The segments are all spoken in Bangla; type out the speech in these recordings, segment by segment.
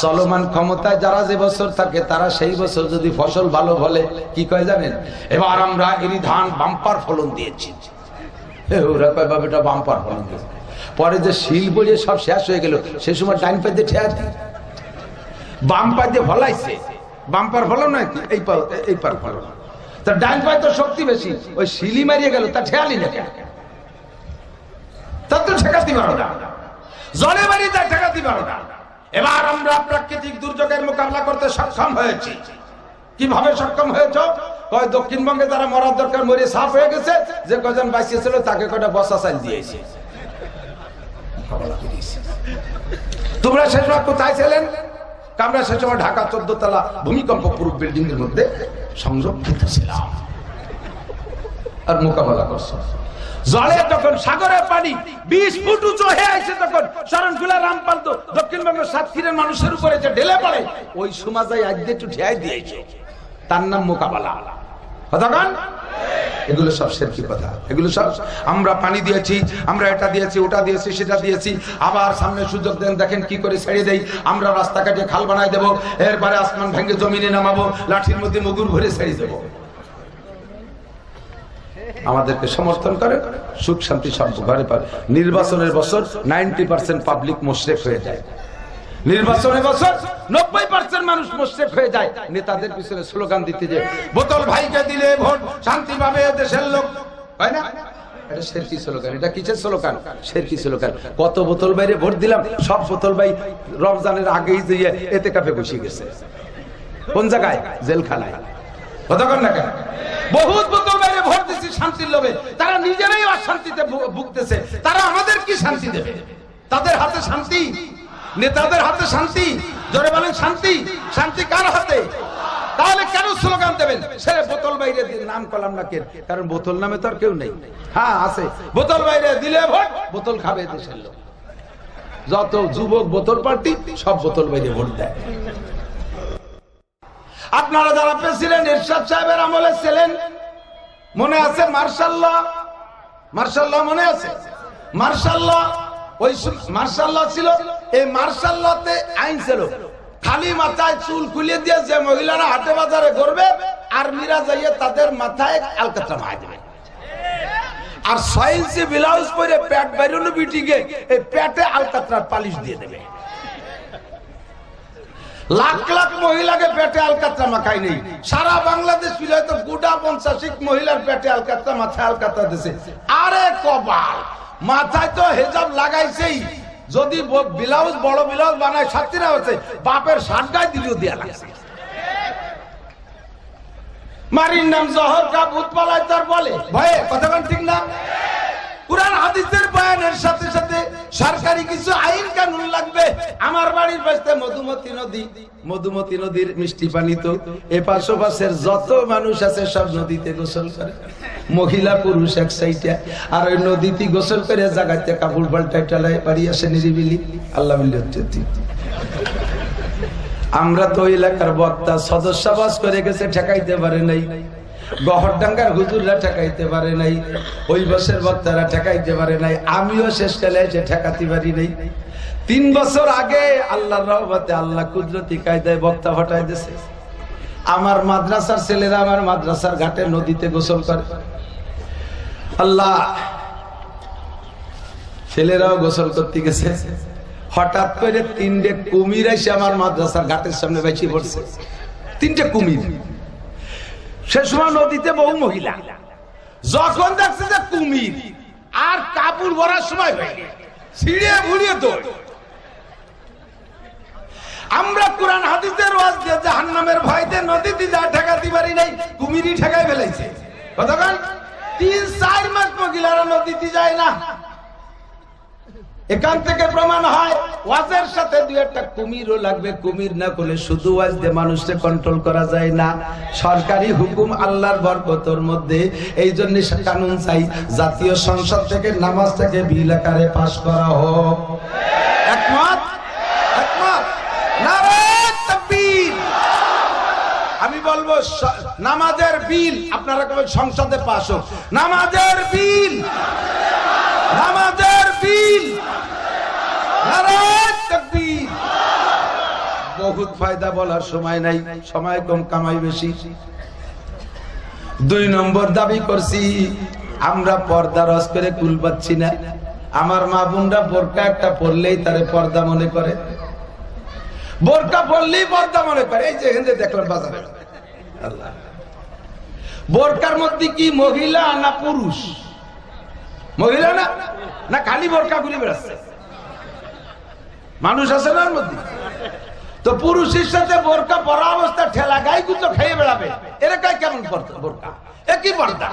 চলমান ক্ষমতায় যারা যে বছর থাকে, তারা সেই বছর যদি ফসল ভালো ফলে, কি কয় জানেন? এবার আমরা এরি ধান বাম্পার ফলন দিয়েছি। ওরা কয় এটা বাম্পার ফলন দিয়েছে। পরে যে শিল বলিয়ে সব শেষ হয়ে গেল, সে সময় ডাইন পাইতে ঠেয়া দিই। বাম পাই দিয়ে ফলাইছে। বাম্পার ফলন নয়? এই পার এই পার ফলন। তা ডাইন পায়ে তো শক্তি বেশি, ওই শিলি মারিয়ে গেল, তা ঠেয়ালি না তার তো ঠেকাতে পারো না। জলে মারিয়ে তা ঠেকাতে পারো না। এবার আমরা প্রাকৃতিক দুর্যোগের মোকাবিলা করতে সক্ষম হয়েছি। কীভাবে সক্ষম হয়েছ? কয়, দক্ষিণবঙ্গে যারা মরার দরকার মরে সাফ হয়ে গেছে, যে কজন বাঁচিয়েছিল তাকে কয়টা বসা চাল দিয়েছে। তোমরা সে সময় কোথায় ছিলেন? আমরা সে সময় ঢাকা চোদ্দ তলা ভূমিকম্প প্রুফ বিল্ডিং এর মধ্যে সংরক্ষিত ছিলাম। আর মোকাবেলা করছ। জলে তখন সাগরের পানি, বিশ ফুট উঁচু হয়ে আছে তখন শরণখোলা রামপাল তো দক্ষিণবঙ্গের সাতক্ষীরের মানুষের উপরে যে ঢেলে পড়ে, ওই সমাজায় আজ একটু ঠেয়াই দিয়েছে। তার নাম মোকাবেলা। এগুলো সব শেরকি কথা। এগুলো সব আমরা পানি দিয়েছি, আমরা এটা দিয়েছি, ওটা দিয়েছি, সেটা দিয়েছি। আবার সামনে সুযোগ দেন, দেখেন কি করে ছেড়ে দেই। আমরা রাস্তা কাটে খাল বানাই দেবো, এরপরে আসমান ভেঙে জমিনে নামাবো, লাঠির মধ্যে মুগুর ভরে ছেড়ে দেবো। আমাদেরকে সমর্থন করে, সুখ, শান্তি সব ঘরে পাবে। নির্বাচনের বছর নাইনটি পার্সেন্ট পাবলিক মোশরেক হয়ে যায়। নির্বাচনের বছর নব্বই পার্সেন্ট মানুষ মোশরেক হয়ে যায়। নেতাদের পিছনে স্লোগান দিতে যে, বোতল ভাইকে দিলে ভোট দেশের লোক। হয় না? কিসের শেরকি কত বোতল বাইরে ভোট দিলাম, সব বোতল ভাই রমজানের আগেই যে এতে কাপে বসে গেছে। কোন জায়গায়? জেলখানায়। কতক্ষণ না কেন? বহুত বোতল শান্তির লোভে। তারা নিজেরাই অশান্তিতে ভুগতেছে। তারা আমাদের কি শান্তি দেবে? তাদের হাতে শান্তি? নেতাদের হাতে শান্তি? জোরে বলেন, শান্তি? শান্তি কার হাতে? তাহলে কেন স্লোগান দেবেন? সে বোতল বাইরে নাম করলাম না কেন? কারণ বোতল নামে তো আর কেউ নেই। হ্যাঁ আছে। বোতল বাইরে দিলে ভোট, বোতল খাবে দেশের লোক। যত যুবক বোতল পার্টি, সব বোতল বাইরে ভোট দেয়। আপনারা যারা প্রেসিডেন্ট, এরশাদ সাহেবের আমলে ছিলেন মনে আছে মার্শাল্লাহ? মার্শাল্লাহ মনে আছে? মার্শাল্লাহ, ওই মার্শাল্লাহ ছিল, এই মার্শাল্লাহতে আইন ছিল। খালি মাথায় চুল খুলে দিয়ে যে মহিলারা হাটে বাজারে করবে আর মিরা যাইয়ে তাদের মাথায় আলকাতরা মায় দেবে আর ইঞ্চি ব্লাউজ পরে প্যাট বাইরনো বিটিকে, এই প্যাটে আলকাতরার পালিশ দিয়ে দেবে। লাখ লাখ মহিলাকে পেটে আলকাতরা মাখাই নেই। সারা বাংলাদেশ মিলে তো গোটা পঞ্চাশিক মহিলার পেটে আলকাতরা মাথায় আলকাতরা দিছে। আরে কপাল, মাথায় তো হেজাব লাগাইছেই। যদি ব্লাউজ, বড় ব্লাউজ বানায় সাতটিরা হচ্ছে, বাপের সাতটায় দিলেও দেয়া লাগছে। মারির নাম জহর কা ভূত পালায় তার বলে। ভয়ে কতক্ষণ ঠিক না? কোরআন হাদিসের বয়ানের সাথে সাথে সরকারি কিছু আইন কানুন লাগবে। আমার বাড়ির পাশে মধুমতি নদী, মধুমতি নদীর মিষ্টি পানি তো। এ পাশের যত মানুষ আছে সব নদীতে গোসল করে। মহিলা, পুরুষ এক সাইডে। আর ওই নদীতে গোসল করে জায়গাতে কাপড় পাল্টায় টালায় বাড়ি আসে নিরিবিলি। আল্লাহ আমরা তো এলাকার বক্তা সদস্যবাস করে গেছে, ঠেকাইতে পারে নাই। গহরডাঙ্গার হুজুররা ঠেকাইতে পারে নাই, ওই বছর বক্তারা ঠেকাইতে পারে নাই, আমিও শেষকালে এসে ঠেকাতে পারি নাই। তিন বছর আগে আল্লাহর রহমতে আল্লাহ কুদরতি কায়দায় বক্তা হটাই দিছে। আমার মাদ্রাসার ছেলেরা আমার মাদ্রাসার ঘাটে নদীতে গোসল করে। আল্লাহ, ছেলেরাও গোসল করতে গেছে। হঠাৎ করে তিনটে কুমির এসে আমার মাদ্রাসার ঘাটের সামনে বেশি পড়ছে। তিনটে কুমির। সে সময় নদীতে বহু মহিলা। যখন দেখছে যে কুমির আর কাপড় ভরার সময়। ছিঁড়ে ভুড়িয়ে দৌড়। আমরা কোরআন হাদিসের ওয়াজ দিয়ে জাহান্নামের ভয়তে নদীতে ঠেকাতে পারি নাই, কুমিরই ঠেকাই কতক্ষণ তিন চার মাস মহিলারা নদীতে যায় না। এখান থেকে প্রমাণ হয়, ওয়াজের সাথে দুই একটা কুমিরও লাগবে, কুমির না করলে শুধু ওয়াজ দিয়ে মানুষকে কন্ট্রোল করা যায় না। সরকারি হুকুম আল্লাহর বরকতর মধ্যে এই জন্য কানুন চাই, জাতীয় সংসদ থেকে নামাজ থেকে বিল আকারে পাশ করা হোক। একমত? একমত? আমি বলব নামাজের বিল আপনারা সংসদে পাশ হোক। নামাজের বিল! নামাজের বহুত ফায়দা বলার সময় নাই, সময় কম, কামাই বেশি। দুই নম্বর দাবি করছি, আমরা পর্দা রস করে কুল পাচ্ছি না। আমার মা বোনরা বোরকা একটা পরলেই তারে পর্দা মনে করে। বোরকা পরলেই পর্দা মনে করে। এই যে হিন্দে দেখলাম বাজারে। বোরকার মধ্যে কি মহিলা না পুরুষ? মহিলা না? না খালি বোরকা ঘুরে বেড়াচ্ছে। মানুষ আছে না মধ্যে? তো পুরুষের সাথে বোরকা পরা অবস্থা ঠেলা গাই গুতো খেয়ে বেড়াবে। এরা কাই কেমন বোরকা একই পর্দা।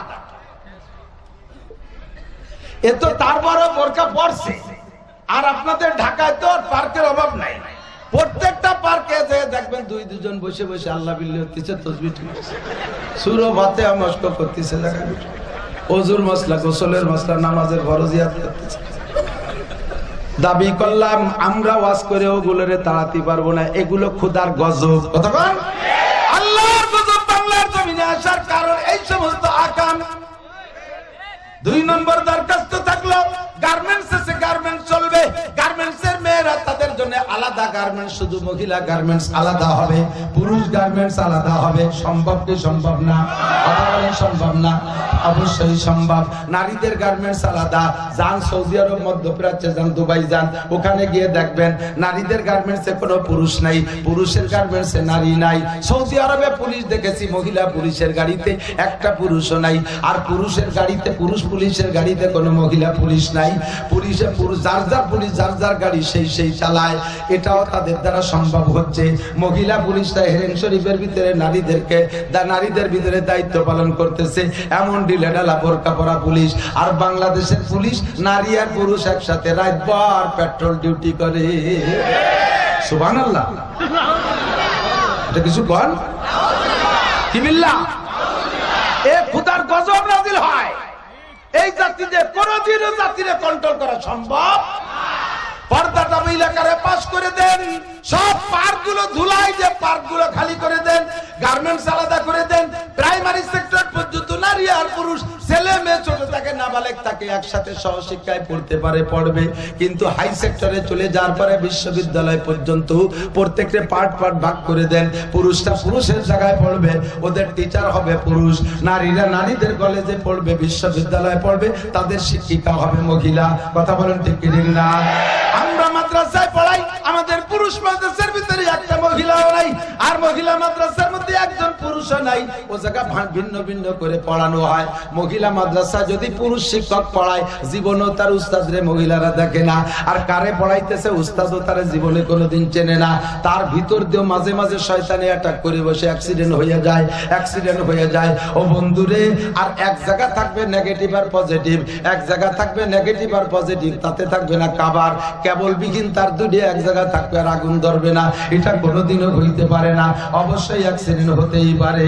এ তো তারপরও বোরকা পড়ছে। আর আপনাদের ঢাকায় তো পার্কের অভাব নাই। প্রত্যেকটা পার্কে যে দেখবেন দুই দুজন বসে বসে আল্লাহ বিল্লি হতেছে তসবি ঠিকছে সুরো ভাতে মস্ক করতেছে, দেখা অজুর মশলা, গোসলের মশলা, নামাজের ফরজিয়াত দাবি করলাম, আমরা ওয়াজ করে ওগুলোরে তাড়াতে পারব না, এগুলো খুদার গজব। কতক্ষণ আল্লাহর গজব বাংলার জমিনে আসার কারণ এই সমস্ত আকাম। দুই নম্বর দরখাস্ত থাকল গার্মেন্টস আছে গার্মেন্টস চলবে। ওখানে গিয়ে দেখবেন নারীদের গার্মেন্টস এ কোনো পুরুষ নাই। পুরুষের গার্মেন্টস এ নারী নাই। সৌদি আরবে পুলিশ দেখেছি, মহিলা পুলিশের গাড়িতে একটা পুরুষও নাই। আর পুরুষের গাড়িতে, পুরুষ পুলিশের গাড়িতে কোনো মহিলা পুলিশ নাই। পুলিশে পুরুষ, যার যার পুলিশ যার যার গাড়ি সেই সেই চালায়। এটাও তাদের দ্বারা সম্ভব হচ্ছে। মহিলা পুলিশরা হেরেন শরীফের ভিতরে নারীদেরকে নারীদের ভিতরে দায়িত্ব পালন করতেছে। এমন ডিলে ডালা বোরকা পরা পুলিশ। আর বাংলাদেশের পুলিশ নারী আর পুরুষ একসাথে রাতবার পেট্রোল ডিউটি করে। সুবান আল্লাহ এটা কিছু কন? কি বিল্লাহ এ খুদার গজব নাজিল হয়। এই জাতিদের কোনদিনও জাতিরে কন্ট্রোল করা সম্ভব? পর্দাটা মহিলাকারে পাশ করে দেন। সব পার্কগুলো ধুলাই যে পার্কগুলো খালি করে দেন গার্মেন্টস আলাদা করে দেন প্রাইমারি সেক্টর পর্যন্ত নারী আর পুরুষ, ছেলে মেয়ে, ছোট থাকে, নাবালেক তাকে একসাথে সহশিক্ষায় পড়তে পারে, পড়বে। কিন্তু হাই সেক্টরে চলে যাওয়ার পরে বিশ্ববিদ্যালয় পর্যন্ত প্রত্যেকটা পার্ট পার্ট ভাগ করে দেন। পুরুষটা পুরুষের জায়গায় পড়বে, ওদের টিচার হবে পুরুষ। নারীরা নারীদের কলেজে পড়বে, বিশ্ববিদ্যালয়ে পড়বে, তাদের শিক্ষিকা হবে মহিলা। কথা বলেন ঠিক না আমরা নাই আর মহিলা মাদ্রাসার মধ্যে একজন পুরুষও নাই। ও জায়গা ভিন্ন ভিন্ন করে পড়ানো হয়। মহিলা মাদ্রাসা যদি পুরুষ শিক্ষক পড়ায়, জীবনও তার উস্তাদরে মহিলারা দেখে না। আর কারে পড়াইতেছে, উস্তাদও তার জীবনে কোনোদিন চেনে না। তার ভিতর দিয়েও মাঝে মাঝে শয়তানে অ্যাটাক করে বসে অ্যাক্সিডেন্ট হয়ে যায় অ্যাক্সিডেন্ট হয়ে যায়। ও বন্ধুরে, আর এক জায়গা থাকবে নেগেটিভ আর পজিটিভ এক জায়গা থাকবে নেগেটিভ আর পজিটিভ তাতে থাকবে না কাবার। কেবল বিঘিন তার দুটি, এক জায়গা থাকবে আর আগুন ধরবে না। এটা কোনোদিনও হইতে পারে না। অবশ্যই অ্যাক্সিডেন্ট হতেই পারে।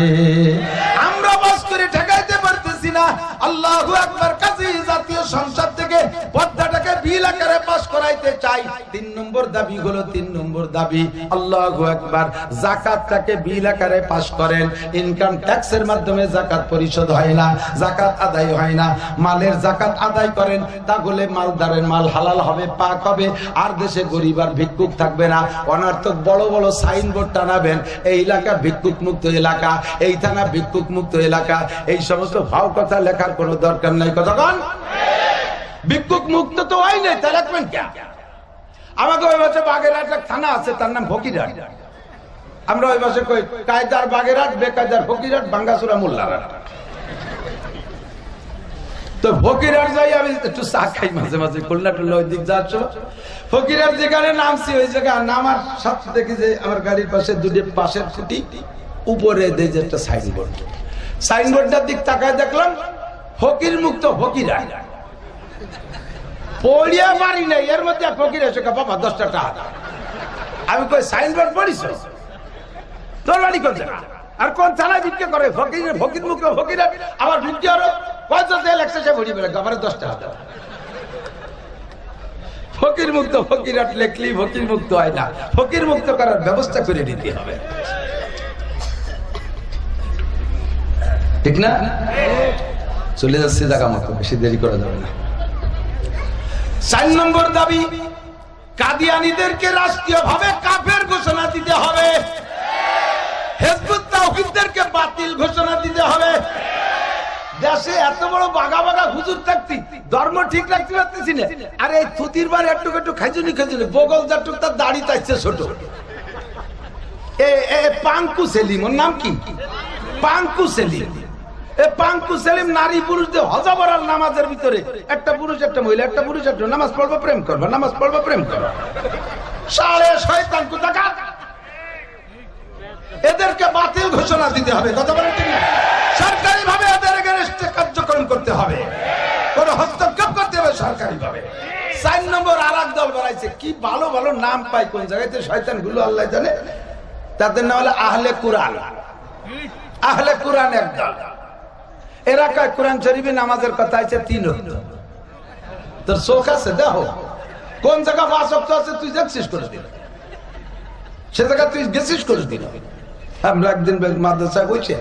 আমরা বাস করে ঠেকাইতে পারতেছি না। আল্লাহ একবার কাছে জাতীয় সংসদ থেকে পদ্মাটাকে বিল আকারে পাস করাইতে চাই। তিন নম্বর দাবি হলো তিন নম্বর দাবি। আল্লাহ একবার জাকাতটাকে বিল আকারে পাস করেন। ইনকাম ট্যাক্সের মাধ্যমে জাকাত পরিশোধ হয় না, জাকাত আদায় হয় না। মালের জাকাত আদায় করেন, তাহলে মালদারের মাল হালাল হবে, পাক হবে। আর দেশে গরিব আর ভিক্ষুক থাকবে না। অনার্থক বড় বড় সাইনবোর্ড টানাবেন, এই এলাকা ভিক্ষুক মুক্ত এলাকা, এই থানা ভিক্ষুক মুক্ত এলাকা। এই সমস্ত ভাও কথা লেখার কোনো দরকার নাই। কতক্ষণ ভিক্ষুক মুক্ত তো হয় নাই, তা রাখবেন কে? আমাকে ওই বছর বাগেরহাট থানা আছে, তার নাম ফকিরহাট। আমরা ওই বছর কই, কায়দার বাগেরহাট, বেকায়দার ফকিরহাট, বাঙ্গাসুরা মোল্লারহাট। তো ফকিরহাট যাই, আমি খুলনা ওই দিক যাচ্ছ। যেখানে দেখি যে গাড়ির পাশে দুটি উপরে যে একটা সাইনবোর্ড সাইনবোর্ডটার দিক তাকায় দেখলাম ফকির মুক্ত ফকিরহাট পড়িয়া পারি নাই, এর মধ্যে ফকির কা বাবা, দশটা টাকা আমি কই, সাইনবোর্ড পড়িস তোর বাড়ি কোন আর কোন থানায় ভিক্ষা করে? ফকির ফকির মুক্ত ফকির। আবার ভিক্ষা আরও তেল একসাথে ভরি বেড়ে আমার দশ টাকা ফকির মুক্ত ফকির লেখলি ফকির মুক্ত হয় না। ফকির মুক্ত করার ব্যবস্থা করে দিতে হবে। ঠিক না? চলে যাচ্ছে জায়গা মতো, বেশি দেরি করা যাবে না। চার নম্বর দাবি, কাদিয়ানিদেরকে রাষ্ট্রীয়ভাবে কাফের ঘোষণা দিতে হবে। বাতিল ঘোষণা দিতে হবে। দেশে এত বড় হুজুর থাকতি, ধর্ম ঠিক রাখতে পারতেছি না। আরে এই থুতির বার একটু একটু খাইজুনি খাইজুনি, বগল তার দাড়ি তাইছে ছোট। এ, পাঙ্কু সেলিম, ওর নাম কি? পাঙ্কু সেলিম। এদেরকে বাতিল ঘোষণা দিতে হবে সরকারি ভাবে কার্যক্রম করতে হবে। কোন হস্তক্ষেপ করতে হবে সরকারি ভাবে চার নম্বর আর দল বাড়াইছে কি ভালো ভালো নাম পায় কোন জায়গাতে শয়তানগুলো আল্লাহ জানে, তাদের নাম হলো আহলে কোরআন। আহলে কোরআন এক দল। এরা কোরআন শরীফে নামাজের কথা আছে, তিন তোর চোখ আছে, দেখো। কোন জায়গা পাঁচ আছে, তুই দেখছিস করে দিল। সে জায়গা তুই গেছিস করে দিল। আমরা একদিন মাদ্রাসায় বসে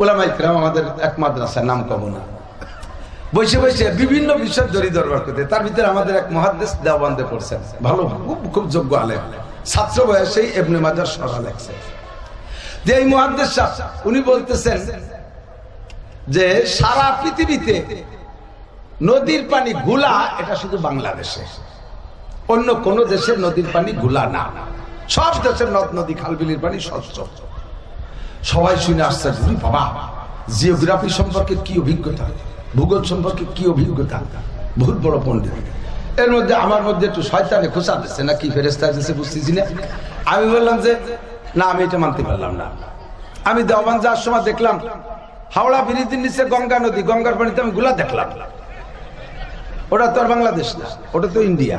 ওলামাই ক্রাম আমাদের এক মাদ্রাসা নাম কব না বসে বসে বিভিন্ন বিষয় জড়ি দরবার করতে তার ভিতরে আমাদের এক মহাদেশ দেওয়ান্দে ভালো, খুব খুব যোগ্য আলেম। ছাত্র বয়সেই এমনি মাজার সরা লেগছে যে এই মহাদেশ উনি বলতেছেন যে সারা পৃথিবীতে নদীর পানি গুলা, এটা শুধু বাংলাদেশে। অন্য কোন দেশের নদীর পানি গুলা না। সব দেশের নদ, নদী, খালবিলির পানি স্বচ্ছ। সবাই শুনে আসছে, "উরি বাবা, জিওগ্রাফি সম্পর্কে কি অভিজ্ঞতা? ভূগোল সম্পর্কে কি অভিজ্ঞতা? বহুত বড় পণ্ডিত। এর মধ্যে, আমার মধ্যে একটু শয়তানে খোঁচা দিচ্ছে না কি ফেরেস্তা দিচ্ছে, বুঝতেছি না। আমি বললাম যে, না, আমি এটা মানতে পারলাম না। আমি দেওয়ান যাওয়ার সময় দেখলাম হাওড়া ব্রিজের নিচে গঙ্গা নদী, গঙ্গার পানিতে আমি গুলা দেখলাম। ওটা তো আর বাংলাদেশ না, ওটা তো ইন্ডিয়া।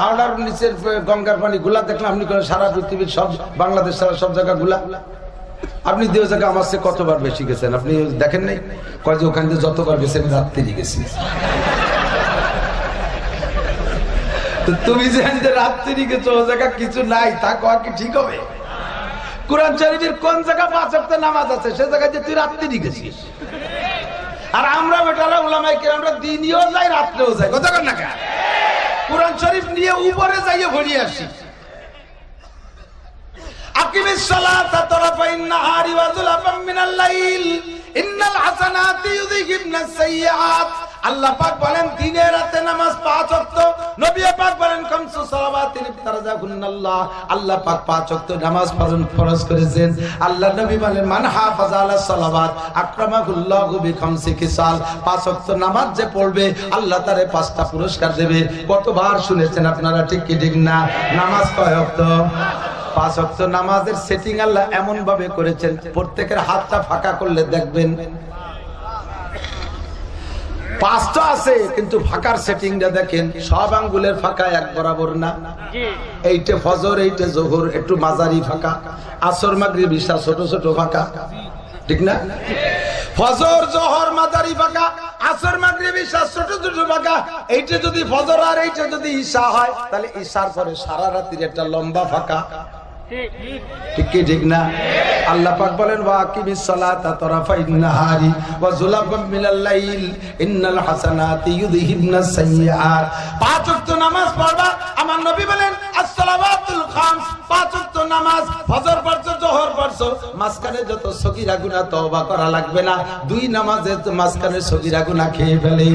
হাওড়ার নিচের গঙ্গার পানি গুলা দেখলাম, আপনি সারা পৃথিবীর সব, বাংলাদেশ সারা সব জায়গা গুলা? আপনি দেহ জায়গা আমার সে কতবার বেশি গেছেন? আপনি দেখেন নাই? কয় যে ওখান থেকে যতবার গেছেন আমি রাত্রি গেছি। তুমি যে যে রাত্রি গেছো, ও জায়গা কিছু নাই, তা কয়া কি ঠিক হবে? কোরআন শরীফের কোন জায়গা পাঁচ সপ্তাহ নামাজ আছে, সে জায়গায় যে তুই রাত্রি গেছিস আর আমরা বেটারা ওলামাই কে আমরা দিনও যাই রাত্রেও যাই কথা না কেন? কোরআন শরীফ নিয়ে উপরে যাইয়ে ভরিয়ে আসি। আকিমিস সালাতা তারাফাইন নাহারি ওয়া যুলাফাম মিনাল লাইল। ইন্নাল হাসানাতি সাইয়্যাত। আল্লাহ পাক বলেন, দিনে রাতে নামাজ পাঁচ ওয়াক্ত। নবী পাক বলেন ইফতারাজাহুন্নাল্লাহ আল্লাহ পাক পাঁচ নামাজ ফরজ ফরজ করেছেন। আল্লাহ নবী বলেন, মান হাফাজা আলা খিসাল পাঁচ নামাজ যে পড়বে, আল্লাহ তারে পাঁচটা পুরস্কার দেবে। কতবার শুনেছেন আপনারা, ঠিক কি ঠিক না? নামাজ কয় ওয়াক্ত? পাঁচ অক্ট নামাজের সেটিং আল্লাহ এমন ভাবে করেছেন, প্রত্যেকের হাতটা ফাঁকা করলে দেখবেন। পাঁচটা আছে কিন্তু ফাঁকার সেটিংটা দেখেন সব আঙ্গুলের ফাঁকা এক বরাবর না। এইটা ফজর এইটা জোহর একটু মাঝারি ফাঁকা। আসর মাগরি বিশা ছোট ছোট ফাঁকা। ঠিক না? ফজর জোহর মাঝারি ফাঁকা আসর মাগরি বিশা ছোট ছোট ফাঁকা। এইটা যদি ফজর আর এইটা যদি ঈশা হয় তাহলে ঈশার পরে সারা রাত্রির একটা লম্বা ফাঁকা। মাঝখানে যত সগীরা গুনাহ তওবা করা লাগবে না, দুই নামাজে মাঝখানে সগীরা গুনাহ খেয়ে ফেলে।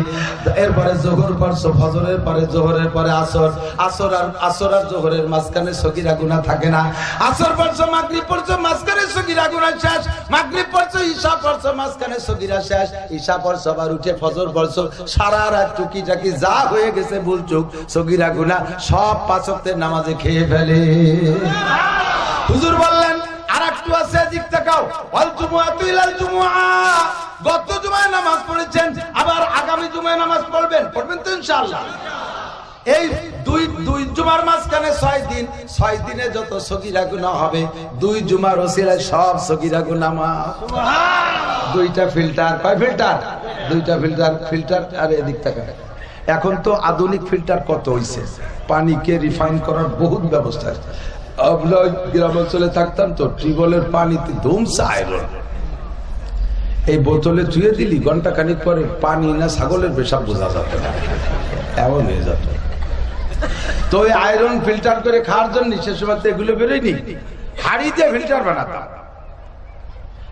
এরপরে জোহর পড়ছো, ফজরের পরে জোহরের পরে আসর আসর আর আসর আর জোহরের মাঝখানে সগীরা গুনাহ থাকে না। আসর পড়ছো, মাগরিব পড়ছো, মাঝখানে সগীরা গুনাহ শেষ। মাগরিব পড়ছো, ঈশা পড়ছো, মাঝখানে সগীরা শেষ। ঈশা পড়ছো, আবার উঠে ফজর পড়ছো। সারা রাত টুকি টাকি যা হয়ে গেছে ভুল চুক সগীরা গুনাহ সব পাঁচ ওয়াক্তের নামাজে খেয়ে ফেলে। হুজুর বললেন আর একটু আছে দিক তাকাও। ওয়াল জুমুআতু ইলাল জুমুআ গত জুমায় নামাজ পড়েছেন, আবার আগামী জুমায় নামাজ পড়বেন। পড়বেন তো ইনশাআল্লাহ। এই দুই দুই জুমার মাঝখানে ছয় দিন ছয় দিনে যত সগিরা গুনাহ হবে দুই জুমার ওসিলায় সব সগিরা গুনাহ মাফ। দুইটা ফিল্টার কয় ফিল্টার? দুইটা ফিল্টার ফিল্টার আর এদিক থেকে। এখন তো আধুনিক ফিল্টার কত হয়েছে পানিকে রিফাইন করার বহুত ব্যবস্থা আছে। আমরা গ্রাম অঞ্চলে থাকতাম তো টিউবওয়েলের পানিতে ধুমসা আয়রন। এই বোতলে চুয়ে দিলি ঘণ্টা খানিক পরে পানি না ছাগলের পেশাব বোঝা যেত এমন হয়ে যেত তো ওই আয়রন ফিল্টার করে খাওয়ার জন্য সে সময় তো এগুলো বেরোয়নি। হাড়িতে ফিল্টার বানাতাম।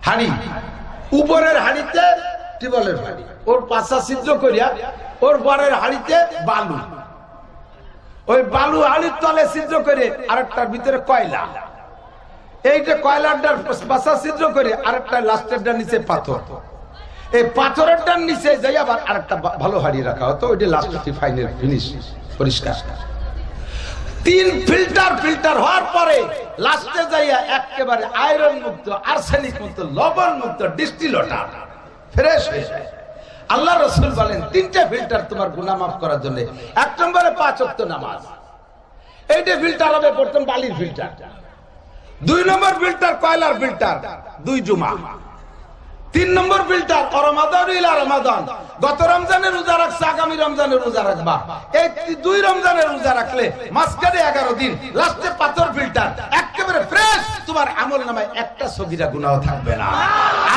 হাড়ি। উপরের হাড়িতে টিবলের হাড়ি। ওর পাশা সিদ্ধ করিয়া ওর পরের হাড়িতে বালু। ওই বালু হাড়ির তলে সিদ্ধ করে আরেকটার ভিতরে কয়লা। এইটা কয়লাটার পাশা সিদ্ধ করে আরেকটা লাস্টেরটা নিচে পাথর। এই পাথরেরটার নিচে যাই আবার আরেকটা ভালো হাড়ি রাখা হতো। ওইটা লাস্টটি ফাইনাল ফিনিশ পরিষ্কার। তিন ফিল্টার ফিল্টার হওয়ার পরে লাস্টে যাইয়া একেবারে আয়রন মুক্ত আর্সেনিক মুক্ত, লবণ মুক্ত ডিস্টিল ওয়াটার ফ্রেশ হয়ে যায়। আল্লাহ রসুল বলেন, তিনটা ফিল্টার তোমার গুনাহ মাফ করার জন্য। এক নম্বরে পাঁচ ওয়াক্ত নামাজ। এইটা ফিল্টার হবে প্রথম বালির ফিল্টার। দুই নম্বর ফিল্টার কয়লার ফিল্টার? দুই জুমা। তিন নম্বর ফিল্টার রমাদান ইলা রমাদান। গত রমজানের রোজা রাখছে, আগামী রমজানের রোজা রাখবা। এই দুই রমজানের রোজা রাখলে মাঝখানে এগারো দিন, লাস্টে পাথর ফিল্টার। একেবারে ফ্রেশ তোমার আমল নামায় একটা সগিরা গুনাহ থাকবে না।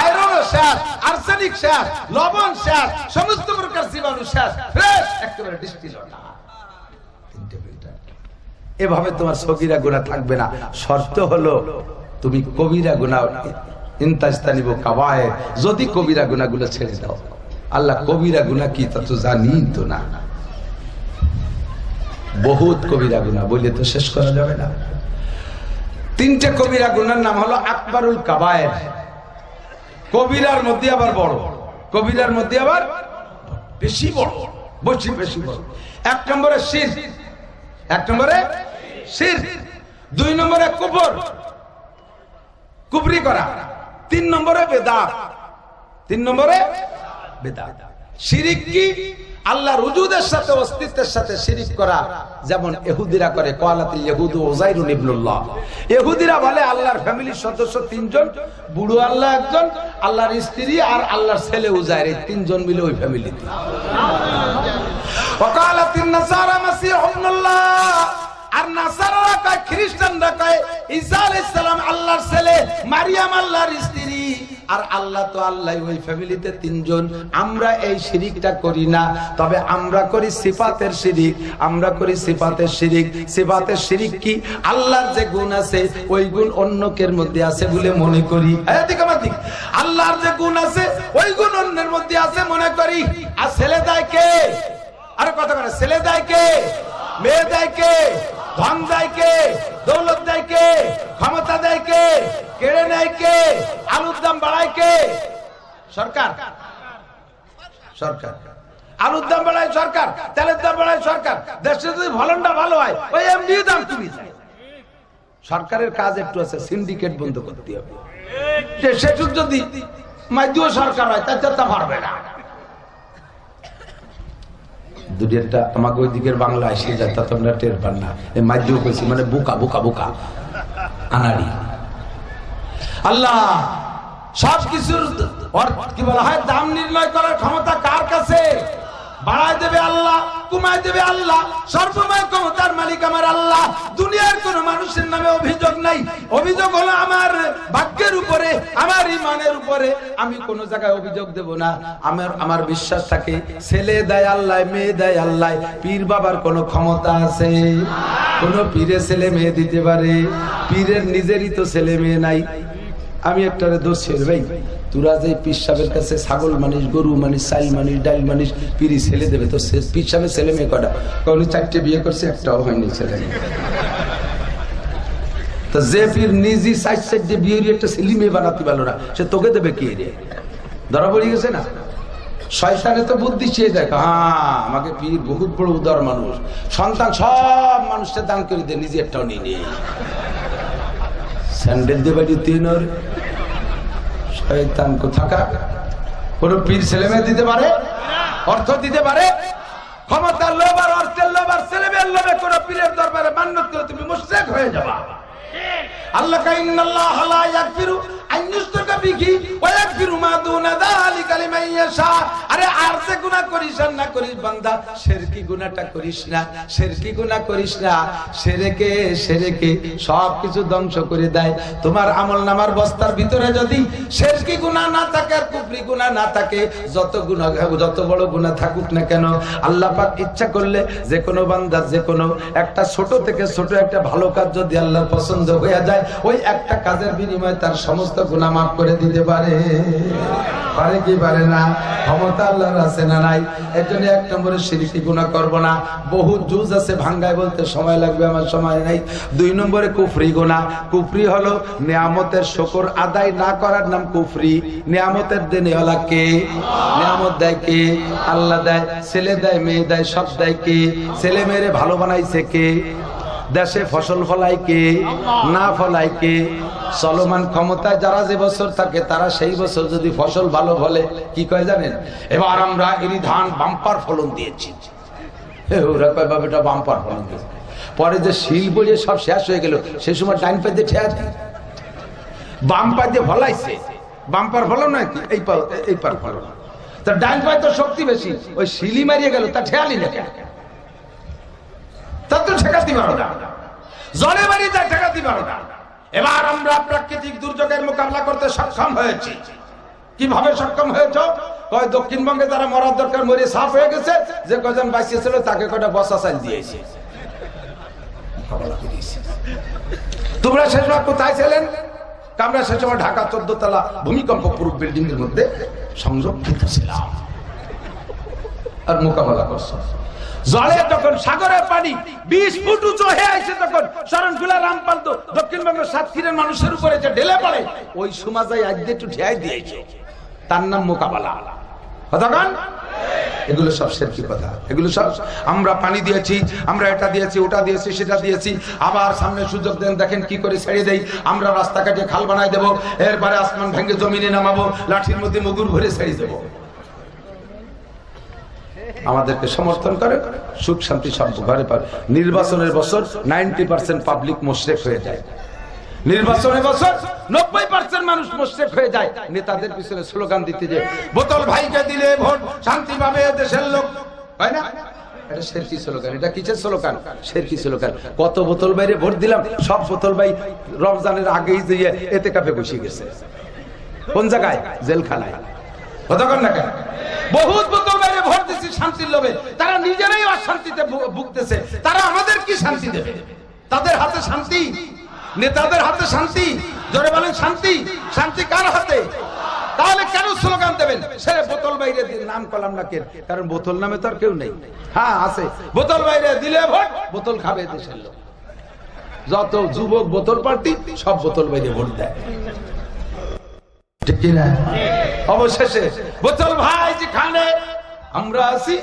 আয়রন শেষ আর্সেনিক শেষ, লবণ শেষ, সমস্ত প্রকার জীবাণু শেষ ফ্রেশ একেবারে ডিস্টিল না এভাবে তোমার সগিরা গুণা থাকবে না। শর্ত হলো, তুমি কবিরা গুণা ইন্তাস্তানিব কাবায় যদি কবিরা গুণাগুলো ছেড়ে দাও। আল্লাহ কবিরা গুণা কি তা তো জানি তো না। বহুত কবিরা গুণা, বললে তো শেষ করা যাবে না। তিনটে কবিরা গুনার নাম হলো আকবরুল কাবায়ের কবিরার মধ্যে আবার বড়, কবিরার মধ্যে আবার বেশি বড়, বেশি বেশি বড়। এক নম্বরে শির, এক নম্বরে শির। দুই নম্বরে কুবর, কুবরি করা। তিন নম্বরে বেদাত। তিন নম্বরে বেদাত। শিরিক কি? আল্লাহর উজুদের সাথে, অস্তিত্বের সাথে শিরিক করা। যেমন এহুদিরা করে এহুদিরা বলে, আল্লাহর ফ্যামিলির সদস্য তিনজন, বুড়ো আল্লাহ একজন, আল্লাহর স্ত্রী আর আল্লাহর ছেলে উজাইর এই তিনজন মিলে ওই ফ্যামিলিতে ওকালাতিন নাসারা আর নাসারারা কয়, খ্রিস্টানরা কয়, ঈসা আলাইহিস আল্লাহর ছেলে, মারিয়াম আল্লাহর স্ত্রী। আর আল্লাহ তো আল্লাহ, ওই ফ্যামিলিতে তিনজন। আমরা এই শিরিকটা করি না। তবে আমরা করি সিফাতের শিরিক। আমরা করি সিফাতের শিরিক। সিফাতের শিরিক কি? আল্লাহর যে গুণ আছে, ওই গুণ অন্যকের মধ্যে আছে বলে মনে করি। আল্লাহর যে গুণ আছে, ওই গুণ অন্যের মধ্যে আছে মনে করি। আর ছেলে দেয় কে? আরে কথা বলে, ছেলে দেয় কে? মেয়ে দেয় কে? ধন দেয় কে? দৌলত দেয় কে? ক্ষমতা দেয় কে? কেড়ে নেয় কে? আলুর দাম বাড়ায় কে? সরকার। সরকার। আলুর দাম বাড়ায় সরকার, তেলের দাম বাড়ায় সরকার। দেশে যদি ফলনটা ভালো হয়, ওই এমডি দাম সরকারের কাজ একটু আছে সিন্ডিকেট বন্ধ করতে হবে। সেটুক যদি মাধ্যম সরকার হয় তাতে তা পারবে না। দুনিয়াটা আমাকে ওই দিকের বাংলা আসে যায়, তা তোমরা টের পান না। এই মাধ্যম কইছি মানে বোকা বোকা, বুকা। আনাড়ি। আল্লাহ সব কিছুর কি বলা হয়? দাম নির্ণয় করার ক্ষমতা কার কাছে? বাড়ায় দেবে আল্লাহ, কমায় দেবে আল্লাহ, সর্বময় ক্ষমতার মালিক আমার আল্লাহ। দুনিয়ার কোন মানুষের নামে অভিযোগ নাই। অভিযোগ হলো আমার ভাগ্যের উপরে, আমার ইমানের উপরে। আমি কোন জায়গায় অভিযোগ দেব না। আমার আমার বিশ্বাস থাকে, ছেলে দেয় আল্লাহ, মেয়ে দেয় আল্লাহ। পীর বাবার কোন ক্ষমতা আছে? কোন পীরে ছেলে মেয়ে দিতে পারে? পীরের নিজেরই তো ছেলে মেয়ে নাই। আমি একটা দোষ ছিল ভাই, তোরা যে পীর সাহেবের কাছে ছাগল মানিস, গরু মানিস, চাল মানিস, ডাল মানিস পিরি ছেলে দেবে, তো পীর সাহেবের ছেলে মেয়ে কটা কারণ চারটে বিয়ে করছে, একটাও হয়নি ছেলে যে পীর তোকে দেবে কে রে? পড়ে তো বুদ্ধি চেয়ে হ্যাঁ আমাকে পীর বহুত বড় মানুষ। সন্তান সব মানুষকে দান করে নিজে একটাও নিয়ে স্যান্ডেল বাড়ি কোথাকা কোন পীর ছেলে মেয়ে দিতে পারে, অর্থ দিতে পারে। ক্ষমতার লোভ আর অর্থের লোভ আর ছেলে মেয়ের লোভে কোন পীরের দরবারে মান্য তুমি মুশেক হয়ে যাবা। আল্লাহ বান্দা, সেরেকে সেরেকে ধ্বংস করে দেয়। তোমার বস্তার ভিতরে যদি শিরকি গুনাহ না থাকে আর কুফরি গুনাহ না থাকে, যত গুনাহ যত বড় গুনাহ থাকুক না কেন, আল্লাহ পাক ইচ্ছা করলে যে কোনো বান্দার যে কোনো একটা ছোট থেকে ছোট একটা ভালো কাজ যদি আল্লাহ পছন্দ হয়ে যায়, ওই একটা কাজের বিনিময়ে তার সমস্ত গুনাহ মাফ করে দিতে পারে। পারে কি পারে না? ক্ষমতা আল্লাহর আছে না নাই? এর জন্য এক নম্বরে শিরকি গুনাহ করব না। বহু জুজ আছে ভাঙ্গায় বলতে সময় লাগবে, আমার সময় নাই। দুই নম্বরে কুফরি গুনাহ। কুফরি হলো নিয়ামতের শকর আদায় না করার নাম কুফরি। নিয়ামতের দিনে হলা কে? নিয়ামত দেয় কে? আল্লাহ দেয়, ছেলে দেয়, মেয়ে দেয়, সব দেয় কে? ছেলে মেয়েরে ভালো বানাইছে কে? দেশে ফসল ফলাই কে, না ফলাই কে, চলমান ক্ষমতায় যারা যে বছর থাকে, তারা সেই বছর যদি ফসল ভালো ফলে, কি কয় জানেন? এবার আমরা এরি ধান বাম্পার ফলন দিয়েছি। বাম্পার ফলন দিয়েছে। পরে যে শিল বলে সব শেষ হয়ে গেল, সে সময় ডাইন পাইতে ঠেয়া দেয় বাম দিয়ে ফলাইছে। বাম্পার ফলন নয় এই পার এই পার তা ডাইন পায়ে তো শক্তি বেশি, ওই শিলি মারিয়ে গেল, তা ঠেয়ালি না। পারো জলে পারো প্রাকৃতিক দুর্যোগের মোকাবিলা করতে সক্ষম কীভাবে সক্ষম হয়েছ? দক্ষিণবঙ্গে তারা মরার দরকার, মরে সাফ হয়ে গেছে। যে কজন বাঁচিয়েছিল, তাকে কয়টা বসা দিয়েছে। তোমরা সে সময় কোথায় ছিলেন? আমরা সে সময় ঢাকা চোদ্দ তলা ভূমিকম্প প্রুফ বিল্ডিং এর মধ্যে সংযোগ আর মোকাবেলা করছ। জলে যখন সাগরের পানি বিশ ফুট উঁচু হয়ে আসে তখন শরণখোলা রামপাল তো দক্ষিণবঙ্গের সাতক্ষীরের মানুষের উপরে যে ঢেলে পড়ে, ওই সমাজায় আজ একটু ঠেয়াই দিয়েছে। তার নাম মোকাবেলা। এগুলো সব শেরকি কথা। এগুলো সব আমরা পানি দিয়েছি, আমরা এটা দিয়েছি, ওটা দিয়েছি, সেটা দিয়েছি। আবার সামনে সুযোগ দেন, দেখেন কি করে ছেড়ে দেই। আমরা রাস্তা কাটে খাল বানাই দেবো, এরপরে আসমান ভেঙে জমিনে নামাবো, লাঠির মধ্যে মুগুর ভরে ছেড়ে দেবো। আমাদেরকে সমর্থন করে, সুখ শান্তি সব ঘরে পাবে। নির্বাচনের বছর নাইনটি পার্সেন্ট পাবলিক মোশরেক হয়ে যায়। নির্বাচনের বছর নব্বই পার্সেন্ট মানুষ মোশরেক হয়ে যায়। নেতাদের পিছনে স্লোগান দিতে যে, বোতল ভাইকে দিলে ভোট শান্তি পাবে দেশের লোক। হয় না? কত বোতল বাইরে ভোট দিলাম, সব বোতল ভাই রমজানের আগেই দিয়ে এতে কাপে বসে গেছে। কোন জায়গায়? জেলখানায়। বহুত বোতল বাইরে ভোট দিচ্ছি শান্তির লোভে, তারা নিজেরাই অশান্তিতে ভুগতেছে। তারা আমাদের কি শান্তি দেবে? তাদের হাতে শান্তি? নেতাদের হাতে শান্তি? জোরে বলেন, শান্তি? শান্তি কার হাতে? তাহলে কেন স্লোগান দেবেন? সে বোতল বাইরে নাম কলাম না কেন? কারণ বোতল নামে তো কেউ নেই। হ্যাঁ আছে। বোতল বাইরে দিলে ভোট, বোতল খাবে দেশের লোক। যত যুবক বোতল পার্টি, সব বোতল বাইরে ভোট দেয়। ঠিক কি না অবশেষে বোতল ভাই যেখানে আমরা আছি,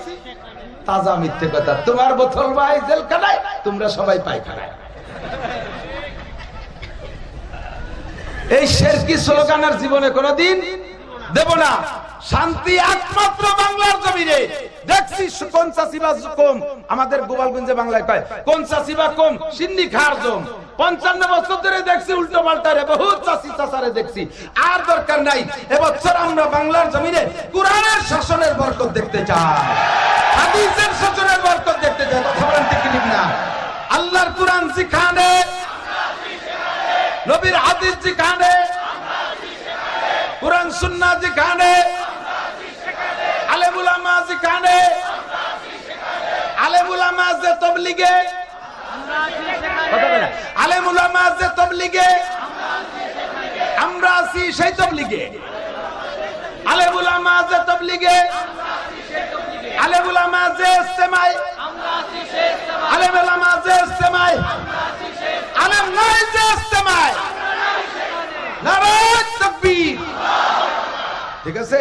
তাজা মিথ্যে কথা। তোমার বোতল ভাই জেলখানায়, তোমরা সবাই পায়খানায়। এই শেরকি স্লোগানের জীবনে কোনদিন দেব না। শান্তি একমাত্র বাংলার জমিনে। দেখছি কোন চাষিবা কম? আমাদের গোপালগঞ্জে বাংলায় কয়, কোন চাষিবা কম? সিন্নি খার জম। পঞ্চান্ন বছর ধরে দেখছি উল্টো পাল্টারে বহুত চাষি চাষারে দেখছি। আর দরকার নাই, এবছর আমরা বাংলার জমিনে কোরআনের শাসনের বরকত দেখতে চাই। হাদিসের শাসনের বরকত দেখতে চাই, কথা বলেন ঠিক না? আল্লাহর কোরআন শিখানে। নবীর হাদিস যেখানে কোরআন সুন্নাহ যেখানে যেখানে আলেমুল আমা যে তবলিগে। আলেমুল সেই তবলিগে। আলেমুল আমা যে তবলিগে। আলেমুল আমা যে ইস্তেমায় আলেমুল আমা যে আলেম নাই যে ইস্তেমায় নারায়ণ তাকবীর। ঠিক আছে?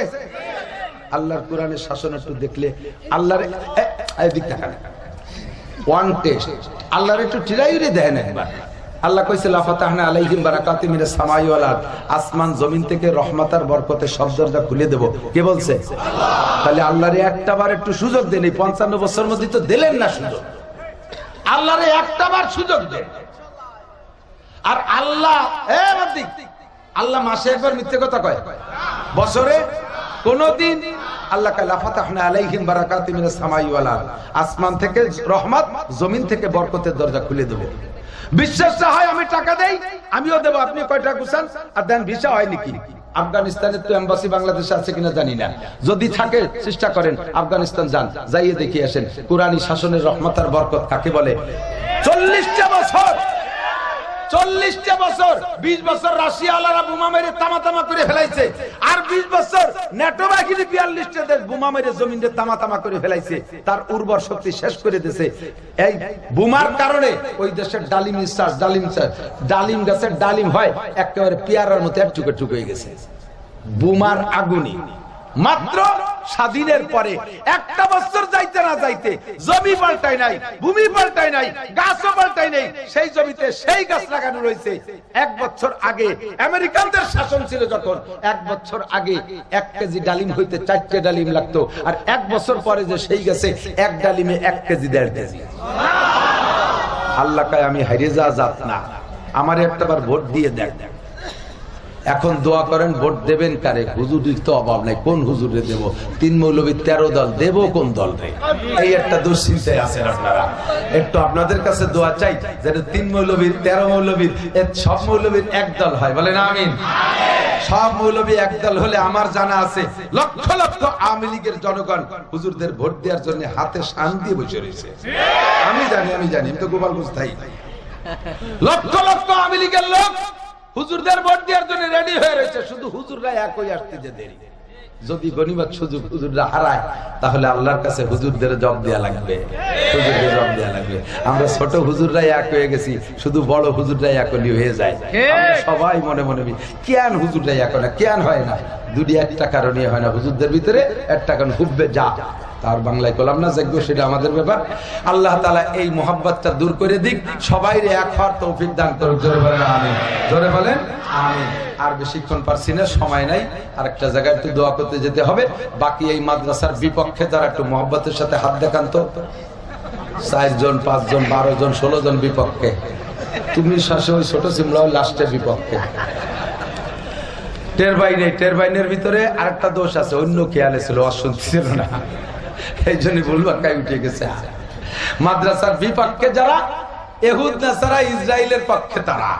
আল্লাহর কোরআনের শাসন একটু দেখলে আল্লাহর আল্লাহর একটু টিরাইরে দেন একবার। আল্লাহরে একটা সুযোগ দেন, এই 55 বছর মধ্যে তো দিলেন না সুযোগ। আল্লাহরে একটা বার সুযোগ দেন। আর আল্লাহ আল্লাহ মাসে একবার মিথ্যে কথা কয়। বছরে কোনদিন আল্লাহ কালা ফাতাহনা আলাইহিম বারাকাতি মিনাস সামাই ওয়াল আরদ। আসমান থেকে রহমত, জমিন থেকে বরকতের দরজা খুলে দেব বিশ্বাস হয় আমি টাকা দেই, আমিও দেবো, আপনি কয়টা গুছান? আর দেন, ভিসা হয় নাকি? আফগানিস্তানের তো এম্বাসি বাংলাদেশে আছে কিনা জানি না। যদি থাকে, চেষ্টা করেন, আফগানিস্তান যান, যাইয়ে দেখি আসেন। কোরআনী শাসনের রহমত আর বরকত কাকে বলে? চল্লিশটা বছর চল্লিশটা বছর, বিশ বছর রাশিয়া বোমা মেরে তামা তামা করে ফেলাইছে। আর বিশ বছর নেটো বাহিনী বিয়াল্লিশটা দেশ বোমা মেরে জমিনে তামা তামা করে ফেলাইছে। তার উর্বর শক্তি শেষ করে দিয়েছে। এই বোমার কারণে ওই দেশের ডালিম চাষ ডালিম চাষ, ডালিম গাছের ডালিম হয়, একেবারে পেয়ারার মতো এক টুকে টুকে গেছে। বোমার আগুনি। মাত্র স্বাধীনের পরে একটা বছর যাইতে না যাইতে জমি পাল্টাই নাই, ভূমি পাল্টাই নাই, গাছও পাল্টাই নাই, সেই জমিতে সেই গাছ লাগানো রয়েছে। এক বছর আগে আমেরিকানদের শাসন ছিল যখন, এক বছর আগে এক কেজি ডালিম হইতে চারটে ডালিম লাগতো, আর এক বছর পরে যে সেই গাছে এক ডালিমে এক কেজি দেড় কেজি। আল্লাহ আমি হারিয়ে যা যাত না, আমার একটা বার ভোট দিয়ে দেখ দেখ এখন দোয়া করেন, ভোট দেবেন কারে? হুজুরির তো অভাব নাই। কোন হুজুরে দেব? তিন মৌলবীর তেরো দল, দেব কোন দল এই একটা দুশ্চিন্তায় আছেন আপনারা। একটু আপনাদের কাছে দোয়া চাই, যেন তিন মৌলবীর তেরো মৌলবীর সব মৌলবীর এক দল হয়। বলেন আমিন। সব মৌলবী একদল হলে আমার জানা আছে, লক্ষ লক্ষ আওয়ামী লীগের জনগণ হুজুরদের ভোট দেওয়ার জন্য হাতে শান দিয়ে বসে রয়েছে। আমি জানি আমি জানি, আমি তো গোপালগঞ্জ থাই। লক্ষ লক্ষ আওয়ামী লীগের লোক হুজুরদের ভোট দেওয়ার জন্য রেডি হয়ে রয়েছে। শুধু হুজুররা একই আসতে যে দেরি। যদি গনিমত সুযোগ হুজুররা হারায় তাহলে আল্লাহর কাছে হুজুরদের জব দেয়া লাগবে। হুজুরদের জব দেয়া লাগবে। আমরা ছোট হুজুররাই এক হয়ে গেছি শুধু বড় হুজুররাই একলি হয়ে যায়। আমরা সবাই মনে মনে কেন হুজুররাই এক না কেন হয় না। দুটি একটা কারণে হয় না। হুজুরদের ভিতরে একটা কারণ হুববে যা। তার বাংলায় কলাম না যোগ্য সেটা আমাদের ব্যাপার। আল্লাহ তালা এই মোহাব্বতটা দূর করে দিক, সবাই এক হওয়ার তৌফিক দান করুক। জোরে বলেন আমি জোরে বলেন আমি আর বেশিক্ষণ পারছি না, সময় নাই। আর একটা জায়গায় একটু দোয়া করতে যেতে হবে। বাকি এই মাদ্রাসার বিপক্ষে যারা একটু মোহাব্বতের সাথে হাত দেখান তো। চারজন পাঁচজন বারো জন, ষোলো জন বিপক্ষে। তুমি শাসে ওই ছোট সিমলাও লাস্টের বিপক্ষে। টেরবাইন, টেরবাইনের ভিতরে আরেকটা দোষ আছে, অন্য খেয়ালে ছিল অশুদ্ধ ছিল না। এই জন্য বলব কাই উঠে গেছে মাদ্রাসার বিপক্ষে যারা এহুদ নাসারা ইসরায়েলের পক্ষে তারা।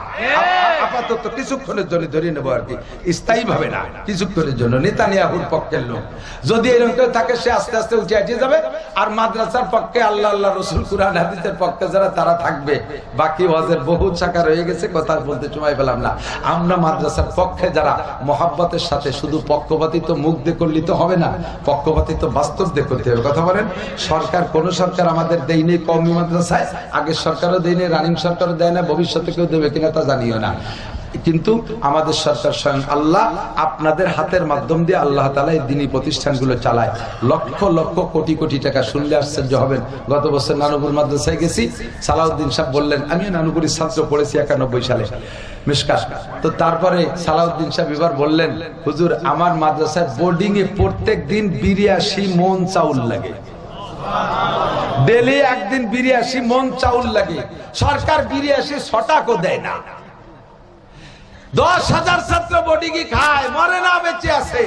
আপাতত কিছুক্ষণের জন্য ধরে নেব আর কি। স্থায়ী ভাবে না কিছুক্ষণের জন্য। নেতানিয়াহুর পক্ষের লোক। যদি এরকম কেউ থাকে সে আস্তে আস্তে উঠে আটিয়ে যাবে। আর মাদ্রাসার পক্ষে আল্লাহ আল্লাহ রসুল কুরআন হাদিসের পক্ষে যারা তারা থাকবে। বাকি ওয়াজের বহু চাকা রয়ে গেছে কথা বলতে সময় পেলাম না। আমরা মাদ্রাসার পক্ষে যারা মহাব্বতের সাথে শুধু পক্ষপাতিত মুখ দিয়ে করলে তো হবে না পক্ষপাতিত বাস্তব দেখতে হবে। কথা বলেন সরকার কোন সরকার আমাদের দেয়নি কমি মাদ্রাসায় আগের সরকারও দেয়নি রানিং সরকার দেয় না, ভবিষ্যতে কেউ দেবে কিনা তা জানিও না। কিন্তু আমাদের সরকার স্বয়ং আল্লাহ আপনাদের হাতের মাধ্যম দিয়ে আল্লাহ তালা এই দিনী প্রতিষ্ঠানগুলো চালায়। লক্ষ লক্ষ, কোটি কোটি টাকা শুনলে আশ্চর্য হবেন। গত বছর নানুপুর মাদ্রাসায় গেছি, সালাউদ্দিন সাহেব বললেন, আমিও নানুপুরের ছাত্র পড়েছি একানব্বই সালে মিসকাস তো তারপরে সালাউদ্দিন সাহেব এবার বললেন, হুজুর, আমার মাদ্রাসায় বোর্ডিং এ প্রত্যেক দিন বিরিয়াশি মন চাউল লাগে। ডেলি একদিন বিরিয়াশি মন চাউল লাগে। সরকার বিরিয়াশি ছটাকও দেয় না। দশ হাজার ছাত্র বডিগি খায়, মরে না, বেঁচে আছে।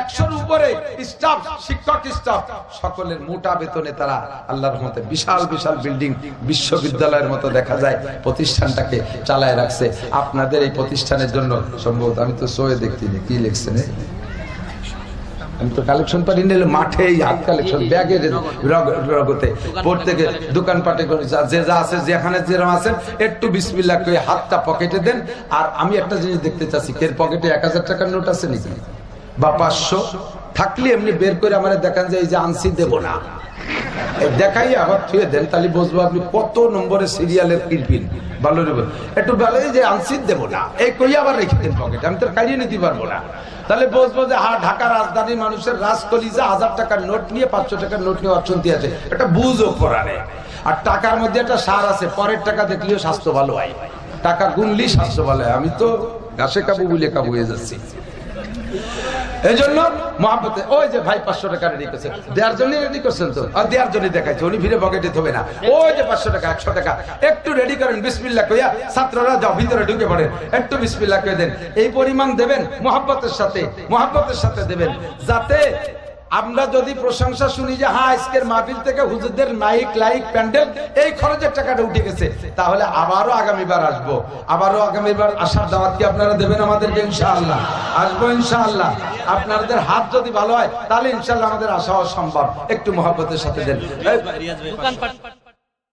একশোর উপরে স্টাফ শিক্ষক স্টাফ সকলের মোটা বেতনে তারা আল্লাহর রহমতে বিশাল বিশাল বিল্ডিং বিশ্ববিদ্যালয়ের মতো দেখা যায়, প্রতিষ্ঠানটাকে চালায় রাখছে। আপনাদের এই প্রতিষ্ঠানের জন্য সম্ভবত, আমি তো সোয়ে দেখতে কি লিখছেন? আমি তো কালেকশন পারি নিলে মাঠে হাত কালেকশন ব্যাগে রগতে, প্রত্যেকে দোকানপাটে করে যা- যে যা আছে, যেখানে যেরকম আছে, একটু বিসমিল্লা করে হাতটা পকেটে দেন। আর আমি একটা জিনিস দেখতে চাচ্ছি এর পকেটে এক হাজার টাকার নোট আছে নাকি? বা পাঁচশো? থাকলে এমনি বের করে আমার দেখান যে এই যে আনসি দেব না। দেখাই আবার থুয়ে দেন, তাহলে বুঝব আপনি কত নম্বরে সিরিয়ালের কিনপিন ভালো একটু ভালো যে আনসিট দেবো না। এই কই আবার রেখে দেন পকেটে আমি তো কাড়িয়ে নিতে পারব না। তাহলে বুঝব যে হ্যাঁ ঢাকা রাজধানীর মানুষের রাজকলিজা হাজার টাকার নোট নিয়ে, পাঁচশো টাকার নোট নিয়ে অর্থনীতি আছে। একটা বুঝও পড়ানে আর টাকার মধ্যে একটা সার আছে। পরের টাকা দেখলেও স্বাস্থ্য ভালো হয়। টাকা গুনলি স্বাস্থ্য ভালো হয়। আমি তো ঘাসে কাবু বলে কাবু হয়ে যাচ্ছি। এই জন্য মহাব্বতে, ওই যে ভাই পাঁচশো টাকা রেডি করছে। দেওয়ার জন্য রেডি করছেন তো? আর দেওয়ার জন্য দেখাইছে, উনি ভিড়ে পকেটে থবে না। ওই যে পাঁচশো টাকা, একশো টাকা, একটু রেডি করেন বিসমিল্লা কইয়া ছাত্ররা যাও, ভিতরে ঢুকে পড়ে। একটু বিসমিল্লা কয়ে দেন। এই পরিমাণ দেবেন মহাব্বতের সাথে মহাব্বতের সাথে দেবেন, যাতে আমরা যদি প্রশংসা শুনি যে হ্যাঁ আজকের মাহফিল থেকে হুজুরদের মাইক লাইক প্যান্ডেল, এই খরচের টাকাটা উঠে গেছে। তাহলে আবারও আগামীবার আসব। আবারও আগামীবার আসার দাওয়াত কি আপনারা দেবেন আমাদেরকে? ইনশাআল্লাহ। আসব ইনশাআল্লাহ। আপনাদের হাত যদি ভালো হয়, তাহলে ইনশাআল্লাহ আমাদের আসা সম্ভব। একটু মহাব্বতের সাথে দেন।